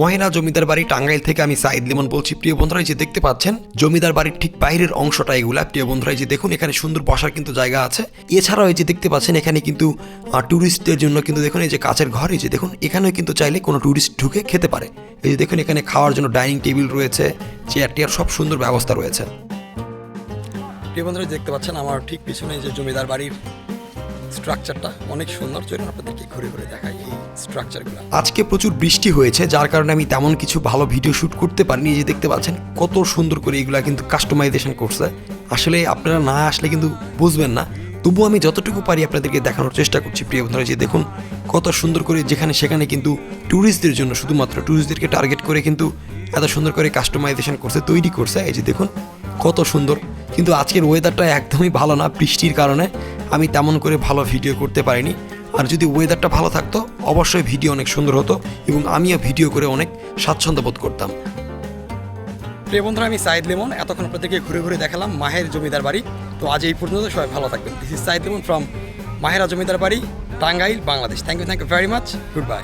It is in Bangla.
মহেনা জমিদার বাড়ি টাঙ্গাইল থেকে আমি সাইদ লিমন বলছি। প্রিয় বন্ধুরা যে দেখতে পাচ্ছেন, জমিদার বাড়ির ঠিক বাইরের অংশটা এগুলা। প্রিয় বন্ধুরা যে দেখুন, এখানে সুন্দর বসার কিন্তু জায়গা আছে। এছাড়াও এই যে দেখতে পাচ্ছেন, এখানে কিন্তু ট্যুরিস্টদের জন্য কিন্তু দেখুন, এই যে কাছের ঘর, এই যে দেখুন, এখানেও কিন্তু চাইলে কোনো ট্যুরিস্ট ঢুকে খেতে পারে। এই যে দেখুন, এখানে খাওয়ার জন্য ডাইনিং টেবিল রয়েছে, চেয়ার টেয়ার, সব সুন্দর ব্যবস্থা রয়েছে। প্রিয় বন্ধুরা দেখতে পাচ্ছেন, আমার ঠিক পিছনে যে জমিদার বাড়ির স্ট্রাকচারটা অনেক সুন্দর, চলুন আপনাদেরকে ঘুরে ঘুরে দেখাই এই স্ট্রাকচারগুলো আজকে প্রচুর বৃষ্টি হয়েছে, যার কারণে আমি তেমন কিছু ভালো ভিডিও শুট করতে পারিনি। যে দেখতে পাচ্ছেন, কত সুন্দর করে এগুলা কিন্তু কাস্টমাইজেশন করছে। আসলে আপনারা না আসলে কিন্তু বুঝবেন না। তবু আমি যতটুকু পারি আপনাদেরকে দেখানোর চেষ্টা করছি, প্রিয় বন্ধুরা যে দেখুন, কত সুন্দর করে যেখানে সেখানে কিন্তু ট্যুরিস্টদের জন্য, শুধুমাত্র ট্যুরিস্টদেরকে টার্গেট করে কিন্তু এত সুন্দর করে কাস্টমাইজেশন করছে, তৈরি করছে। এই যে দেখুন, কত সুন্দর। কিন্তু আজকের ওয়েদারটা একদমই ভালো না, বৃষ্টির কারণে। আমি তেমন করে ভালো ভিডিও করতে পারিনি। আর যদি ওয়েদারটা ভালো থাকতো অবশ্যই ভিডিও অনেক সুন্দর হতো এবং আমিও ভিডিও করে অনেক স্বাচ্ছন্দ্য বোধ করতাম। প্রিয় বন্ধুরা আমি সাইদ লেমন। এতক্ষণ আপনাদেরকে ঘুরে ঘুরে দেখালাম মাহের জমিদার বাড়ি। তো আজ এই পর্যন্ত সবাই ভালো থাকবেন। This is Saeed Lemon from Mahera জমিদার বাড়ি Tangail Bangladesh. Thank you thank you very much good bye